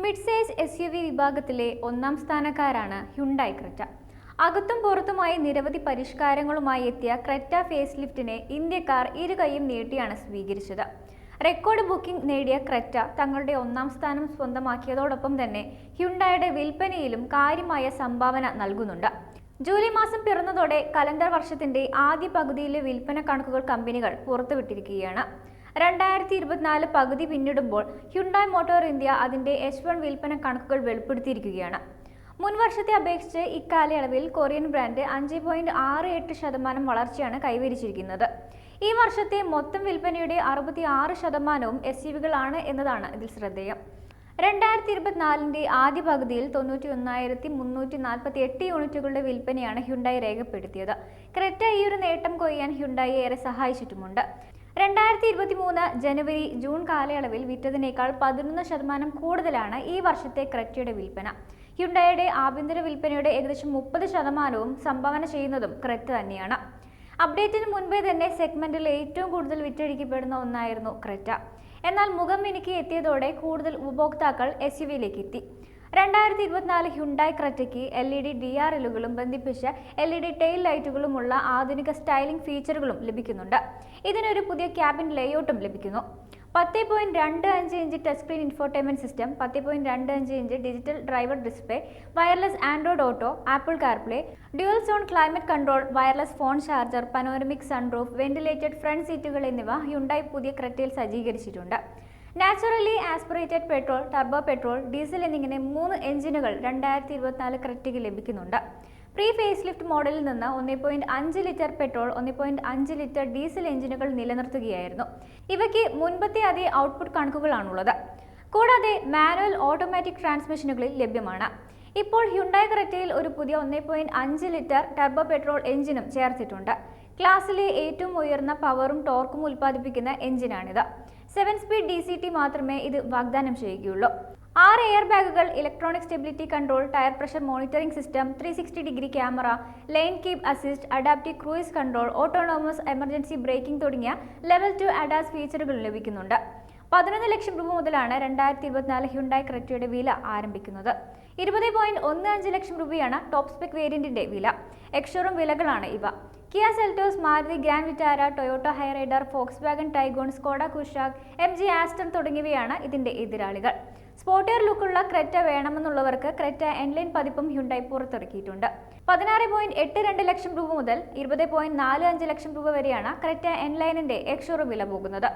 Mid size S U V വിഭാഗത്തിലെ ഒന്നാം സ്ഥാനക്കാരാണ് Hyundai Creta. അകത്തും പുറത്തുമായി നിരവധി പരിഷ്കാരങ്ങളുമായി എത്തിയ ക്രെറ്റ ഫേസ് ലിഫ്റ്റിനെ ഇന്ത്യക്കാർ ഇരുകൈയും നീട്ടിയാണ് സ്വീകരിച്ചത്. റെക്കോർഡ് ബുക്കിംഗ് നേടിയ ക്രെറ്റ തങ്ങളുടെ ഒന്നാം സ്ഥാനം സ്വന്തമാക്കിയതോടൊപ്പം തന്നെ ഹ്യുണ്ടായുടെ വിൽപ്പനയിലും കാര്യമായ സംഭാവന നൽകുന്നുണ്ട്. ജൂലൈ മാസം പിറന്നതോടെ കലണ്ടർ വർഷത്തിന്റെ ആദ്യ പകുതിയിലെ വിൽപ്പന കണക്കുകൾ കമ്പനികൾ പുറത്തുവിട്ടിരിക്കുകയാണ്. രണ്ടായിരത്തി ഇരുപത്തിനാല് പകുതി പിന്നിടുമ്പോൾ ഹ്യുണ്ടായ് മോട്ടോർ ഇന്ത്യ അതിന്റെ എച്ച് വൺ വിൽപ്പന കണക്കുകൾ വെളിപ്പെടുത്തിയിരിക്കുകയാണ്. മുൻവർഷത്തെ അപേക്ഷിച്ച് ഇക്കാലയളവിൽ കൊറിയൻ ബ്രാൻഡ് അഞ്ച് പോയിന്റ് ആറ് എട്ട് ശതമാനം വളർച്ചയാണ് കൈവരിച്ചിരിക്കുന്നത്. ഈ വർഷത്തെ മൊത്തം വിൽപ്പനയുടെ അറുപത്തി ആറ് ശതമാനവും എസ് യു വികളാണ് എന്നതാണ് ഇതിൽ ശ്രദ്ധേയം. രണ്ടായിരത്തി ഇരുപത്തിനാലിന്റെ ആദ്യ പകുതിയിൽ തൊണ്ണൂറ്റി ഒന്നായിരത്തി മുന്നൂറ്റി നാൽപ്പത്തി എട്ട് യൂണിറ്റുകളുടെ വിൽപ്പനയാണ് ഹ്യുണ്ടായി രേഖപ്പെടുത്തിയത്. ക്രെറ്റ ഈ ഒരു നേട്ടം കൊയ്യാൻ ഹ്യുണ്ടായി ഏറെ സഹായിച്ചിട്ടുമുണ്ട്. രണ്ടായിരത്തി ഇരുപത്തി മൂന്ന് ജനുവരി ജൂൺ കാലയളവിൽ വിറ്റതിനേക്കാൾ പതിനൊന്ന് ശതമാനം കൂടുതലാണ് ഈ വർഷത്തെ ക്രെറ്റയുടെ വിൽപ്പന. ഹ്യുണ്ടായുടെ ആഭ്യന്തര വിൽപ്പനയുടെ ഏകദേശം മുപ്പത് ശതമാനവും സംഭാവന ചെയ്യുന്നതും ക്രെറ്റ തന്നെയാണ്. അപ്ഡേറ്റിന് മുൻപേ തന്നെ സെഗ്മെന്റിൽ ഏറ്റവും കൂടുതൽ വിറ്റഴിക്കപ്പെടുന്ന ഒന്നായിരുന്നു ക്രെറ്റ. എന്നാൽ മുഖം മിനുക്കി എത്തിയതോടെ കൂടുതൽ ഉപഭോക്താക്കൾ എസ് യു വിയിലേക്ക് എത്തി. രണ്ടായിരത്തി ഇരുപത്തിനാല് Hyundai ക്രെറ്റയ്ക്ക് L E D D R എല്ലുകളും ബന്ധിപ്പിച്ച് എൽ ഇ ഡി ടെയിൽ ലൈറ്റുകളുമുള്ള ആധുനിക സ്റ്റൈലിംഗ് ഫീച്ചറുകളും ലഭിക്കുന്നുണ്ട്. ഇതിനൊരു പുതിയ ക്യാബിൻ ലേഔട്ടും ലഭിക്കുന്നു. പത്ത് പോയിന്റ് രണ്ട് അഞ്ച് inch touch screen infotainment system പത്ത് പോയിന്റ് രണ്ട് അഞ്ച് inch digital driver display wireless Android Auto Apple CarPlay dual zone climate control wireless phone charger panoramic sunroof ventilated front സീറ്റുകൾ എന്നിവ ഹ്യുണ്ടായി പുതിയ ക്രെറ്റയിൽ സജ്ജീകരിച്ചിട്ടുണ്ട്. Naturally aspirated petrol turbo petrol diesel എന്നിങ്ങനെ മൂന്ന് എഞ്ചിനുകൾ രണ്ടായിരത്തി ഇരുപത്തിനാല് ക്രെറ്റയ്ക്ക് ലഭിക്കുന്നുണ്ട്. പ്രീ ഫേസ് ലിഫ്റ്റ് മോഡലിൽ നിന്ന് ഒന്നേ പോയിന്റ് അഞ്ച് ലിറ്റർ പെട്രോൾ ഒന്നേ പോയിന്റ് അഞ്ച് ലിറ്റർ ഡീസൽ എഞ്ചിനുകൾ നിലനിർത്തുകയായിരുന്നു. ഇവയ്ക്ക് മുൻപത്തെ അതേ ഔട്ട്പുട്ട് കണക്കുകളാണുള്ളത്. കൂടാതെ മാനുവൽ ഓട്ടോമാറ്റിക് ട്രാൻസ്മിഷനുകളിൽ ലഭ്യമാണ്. ഇപ്പോൾ ഹ്യുണ്ടായ് ക്രെറ്റയിൽ ഒരു പുതിയ ഒന്നേ പോയിന്റ് അഞ്ച് ലിറ്റർ ടർബോ പെട്രോൾ എഞ്ചിനും ചേർത്തിട്ടുണ്ട്. ക്ലാസ്സിലെ ഏറ്റവും ഉയർന്ന പവറും ടോർക്കും ഉൽപ്പാദിപ്പിക്കുന്ന എഞ്ചിനാണിത്. Seven speed D C T മാത്രമേ ഇത് വാഗ്ദാനം ചെയ്യുകയുള്ളൂ. ആറ് എയർ ബാഗുകൾ electronic stability control tyre pressure monitoring system three sixty degree camera lane keep assist adaptive cruise control autonomous emergency braking തുടങ്ങിയ ലെവൽ ടു അഡാസ് ഫീച്ചറുകൾ ലഭിക്കുന്നുണ്ട്. പതിനൊന്ന് ലക്ഷം രൂപ മുതലാണ് രണ്ടായിരത്തി ഇരുപത്തിനാല് ഹ്യുണ്ടായി ക്രെറ്റയുടെ വില ആരംഭിക്കുന്നത്. ഇരുപത് പോയിന്റ് ഒന്ന് അഞ്ച് ലക്ഷം രൂപയാണ് ടോപ്പ് സ്പെക് വേരിയന്റിന്റെ വില. എക്സ്ഷോറും വിലകളാണ് ഇവ. Kia Seltos Maruti grand Vitara Toyota Hyryder Volkswagen Taigun Skoda Kushaq M G Astor തുടങ്ങിയവയാണ് ഇതിന്റെ എതിരാളികൾ. സ്പോർട്ടിയർ ലുക്കുള്ള ക്രെറ്റ വേണമെന്നുള്ളവർക്ക് ക്രെറ്റ എൻലൈൻ പതിപ്പും ഹ്യുണ്ടായി പുറത്തിറക്കിയിട്ടുണ്ട്. പതിനാറ് പോയിന്റ് എട്ട് രണ്ട് ലക്ഷം രൂപ മുതൽ ഇരുപത് പോയിന്റ് നാല് അഞ്ച് ലക്ഷം രൂപ വരെയാണ് ക്രെറ്റ എൻലൈനിന്റെ എക്സ്ഷോറും വില പോകുന്നത്.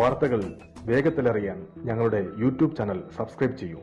വാർത്തകൾ വേഗത്തിലറിയാൻ ഞങ്ങളുടെ യൂട്യൂബ് ചാനൽ സബ്സ്ക്രൈബ് ചെയ്യൂ.